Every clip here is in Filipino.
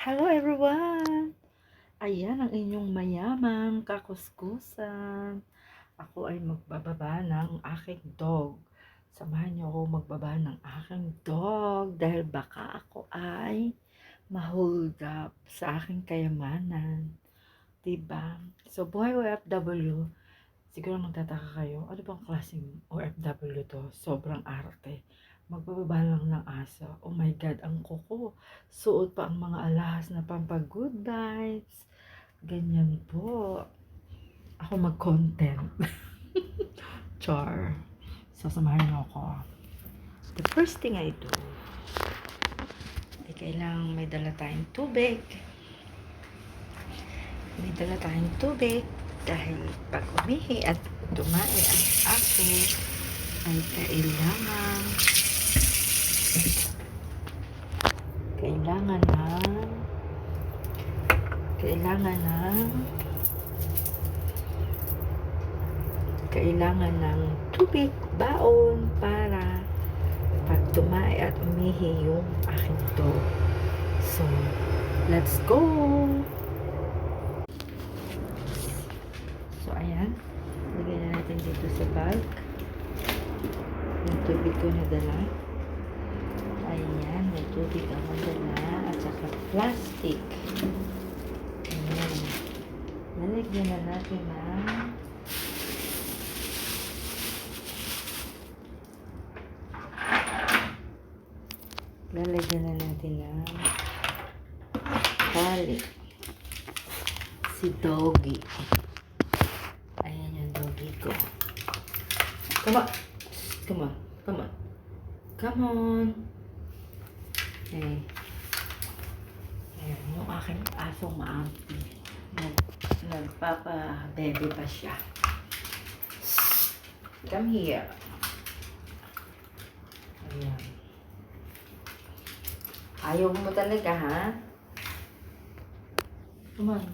Hello everyone! Ayan ang inyong mayamang kakuskusan. Ako ay magbababa ng aking dog. Samahan niyo ako magbaba ng aking dog dahil baka ako ay ma-hold up sa aking kayamanan. Diba? So, buhay OFW, siguro magtataka kayo, ano bang klaseng OFW to? Sobrang arte. Magbababa lang ng aso. Oh my God, ang kuko. Suot pa ang mga alahas na pampag-good vibes. Ganyan po. Ako mag-content. Char. Sasamahan niyo ako. The first thing I do, ay kailangang may dala tayong tubig. May dala tayong tubig dahil pag umihi at dumai ang aso ay kailangan kailangan ng kailangan ng kailangan ng tubig baon para pag tumae at umihi yung aking dog. So, let's go! So, ayan. Lagyan na natin dito sa bag. Yung tubig ko na dala. Ayan, may tubig ako dala at saka plastic. Ayan. Lalagyan na natin ng lalagyan na natin ng tali. Si Doggy. Ayan yung Doggy ko. Come on. Come on. Come on. Come on. Okay. Ayan, yung aking asong maampi. Nag, nagpapa-bebe pa siya. Come here. Ayan. Ayaw mo talaga, ha? Come on.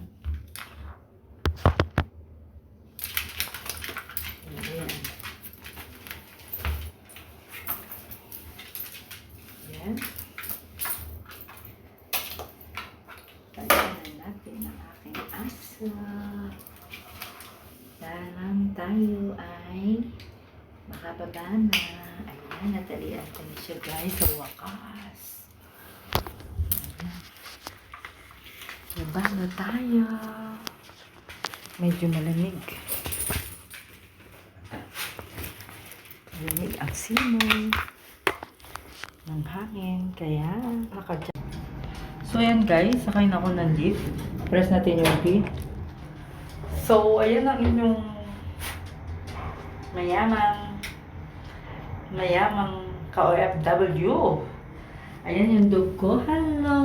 Ayan. Natin ang aking aso. Dalang tayo ay makababa na. Ayan, natalian ko na siya guys sa wakas. Baba na tayo. Medyo malamig. Malamig ang simoy ng hangin. Kaya, nakadya. So, ayan guys, sakay na ako ng lift. Press natin yung key. So, ayan ang inyong mayamang mayamang ka-OFW. Ayan yung dog ko. Hello!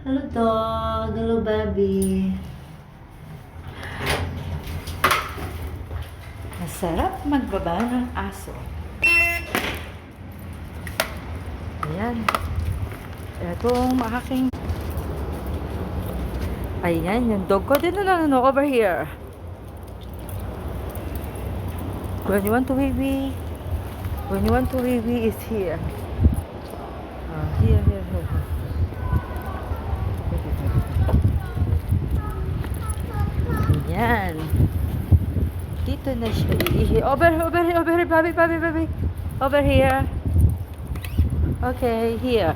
Hello dog! Hello baby! Masarap magbaba ng aso. Ayan. Itong aking... Ayan, yung dog ko. Dito na, no, over here. When you want to wee, when you want to wee, is here. Ah, here, here, here. here. Ayan. Dito na siya. Over, over, over, baby, baby, baby. Over here. Okay, here.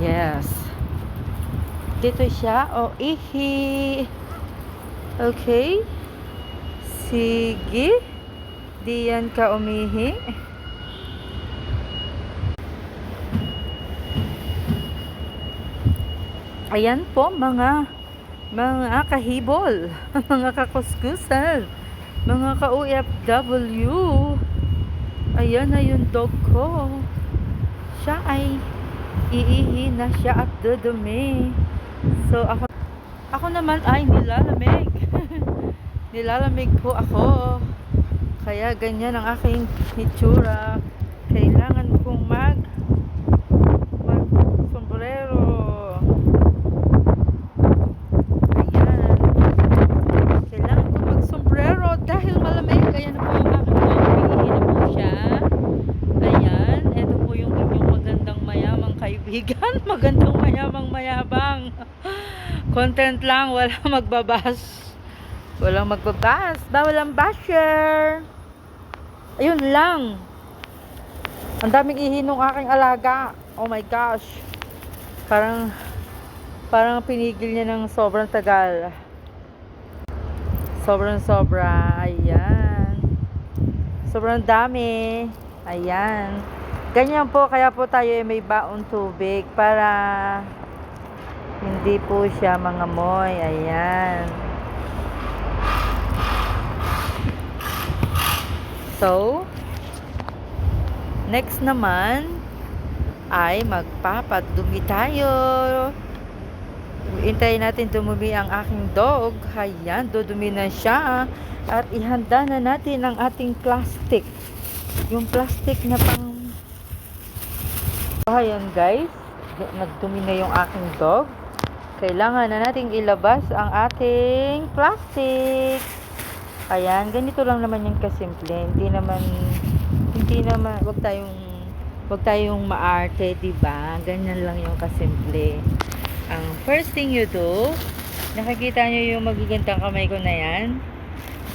Yes. Dito siya. O, ihi. Okay. Sige. Di yan ka umihi. Ayan po mga mga kahibol, mga kakuskusan, mga ka-OFW. Ayan na yung dog ko. Siya ay iihi na siya at dudumi. So ako ako naman ay nilalamig. nilalamig po ako. Kaya ganyan ang aking hitsura. Kailangan kong mag sombrero. Ayan. Kailangan kong mag sombrero dahil malamig. Ayan na po ang aking dog. Umiihi na po siya. Ayan. Ito po yung inyong magandang mayamang kaibigan. kaibigan. Magandang mayamang mayabang. Content lang, walang magbabas. Walang magbabas. Bawal ang basher. Ayun lang. Ang daming ihinong aking alaga. Oh my gosh. Parang parang pinigil niya ng sobrang tagal. Sobrang sobra. Ayan. Sobrang dami. Ayan. Ganyan po, kaya po tayo ay may baon tubig para hindi po siya mangamoy. Ayan. So, next naman ay magpapadumi tayo. Hintayin natin dumumi ang aking dog. Ayan, dudumi na siya. At ihanda na natin ang ating plastic. Yung plastic na pang... Ayan guys, nagdumi na yung aking dog. Kailangan na nating ilabas ang ating plastic. Ayan, ganito lang naman yung kasimple. Hindi naman, hindi naman, wag tayong, wag tayong maarte, ba? Ganyan lang yung kasimple. Ang first thing you do, nakikita nyo yung magigantang kamay ko na yan.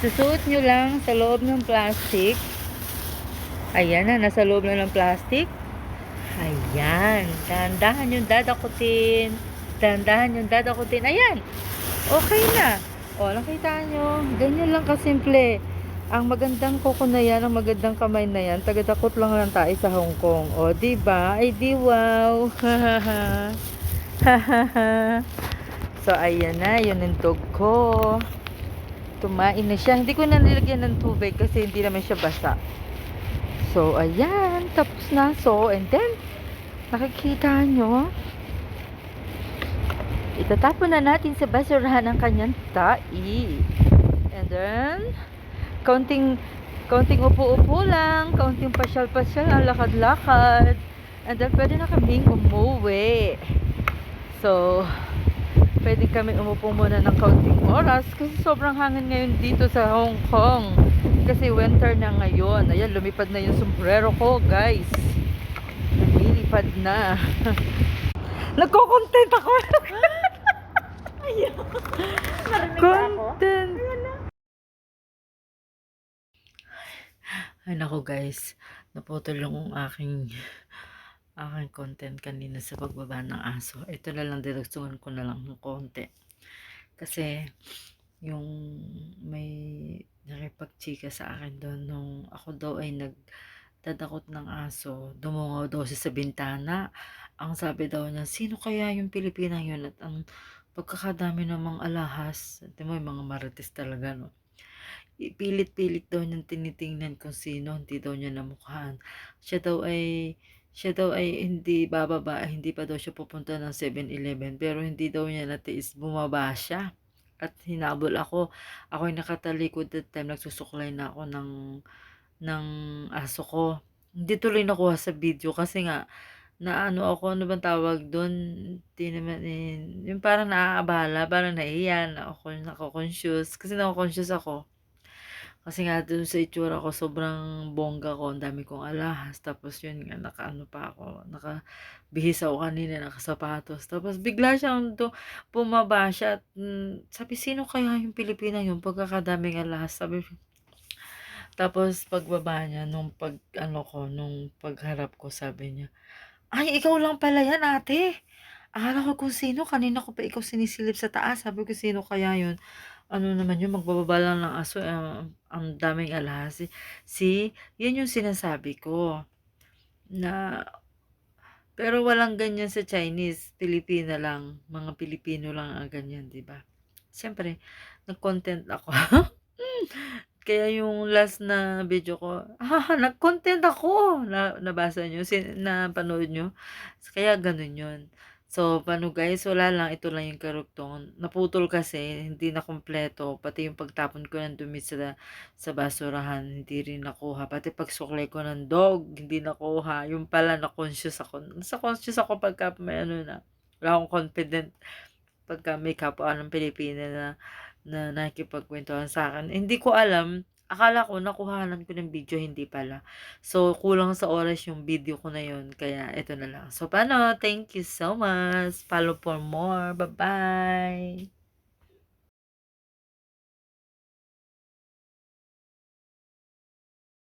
Susuot nyo lang sa loob ng plastic. Ayan na, nasa loob na ng plastic. Ayan, dahan-dahan yung dadakutin. Dahan-dahan yung dadakutin. Ayan, okay na. O, nakita nyo, ganyan lang kasimple. Ang magandang kuko na yan, ang magandang kamay na yan, tagadakot lang lang tayo sa Hong Kong. O, di ba? Ay, di wow. so, ayan na, yun ang dog ko. Tumain na siya. Hindi ko na nilagyan ng tubig kasi hindi naman siya basa. So, ayan. Tapos na. So, and then, nakikita nyo, itatapon na natin sa basurahan ang kanyang tai. And then, kaunting, kaunting upo-upo lang, kaunting pasyal-pasyal, ang lakad-lakad. And then, pwede na kaming umuwi. So, pwede kami umupo muna ng kaunting oras kasi sobrang hangin ngayon dito sa Hong Kong. Kasi winter na ngayon. Ayan, lumipad na yung sombrero ko, guys. Lumilipad na. Nagko-content ako. Content. Ay nako guys, naputol yung aking aking content kanina sa pagbaba ng aso. Ito na lang diragsungan ko na lang ng konti. Kasi yung may nakipagchika sa akin doon nung ako daw ay nagdadakot ng aso. Dumungaw daw siya sa bintana. Ang sabi daw niya, sino kaya yung Pilipinang yun? At ang pagkakadami ng mga alahas. Ito mo yung mga marites talaga, no? Pilit-pilit daw niyang tinitingnan kung sino, hindi daw niya namukhaan. Siya daw ay siya daw ay hindi bababa, hindi pa daw siya pupunta ng 7-Eleven, pero hindi daw niya natiis, bumaba siya. At hinabol ako. Ako ay nakatalikod that time, nagsusuklay na ako ng, ng aso ko. Hindi tuloy nakuha sa video kasi nga, na ano ako, ano bang tawag doon, hindi naman, eh, yung parang naaabala, parang naiya, na ako, nako-conscious, kasi nako-conscious ako. Kasi nga doon sa itsura ko, sobrang bongga ko, ang dami kong alahas. Tapos yun nga, nakaano pa ako, nakabihis ako kanina, nakasapatos. Tapos bigla siyang do, bumaba siya. At, mm, sabi, sino kaya yung Pilipina yun? Pagkakadaming alahas. Sabi, tapos pagbaba niya, nung pag, ano ko, nung pagharap ko, sabi niya, ay, ikaw lang pala yan, ate. Akala ko kung sino, kanina ko pa ikaw sinisilip sa taas. Sabi ko, sino kaya yun? Ano naman yun, magbababa lang ng aso, eh, ang daming alahas. See, yun yung sinasabi ko. Na, pero walang ganyan sa Chinese, Pilipina lang, mga Pilipino lang ang ganyan, di ba? Siyempre, nag-content ako. Kaya yung last na video ko, ah, nag-content ako. Na, nabasa nyo, sin, napanood nyo. Kaya ganun yun. So, paano guys, wala lang, ito lang yung karugtong. Naputol kasi, hindi na kompleto. Pati yung pagtapon ko ng dumi sa, sa basurahan, hindi rin nakuha. Pati pagsuklay ko ng dog, hindi nakuha. Yung pala na-conscious ako. Nasa conscious ako pagka may ano na. Wala akong confident pagka may kapwa ng Pilipina na na nakikipagkwentuhan sa akin. Hindi ko alam Akala ko nakuhanan ko ng video, hindi pala. So, kulang sa oras yung video ko na yun, kaya eto na lang. So, paano? Thank you so much. Follow for more. Bye-bye.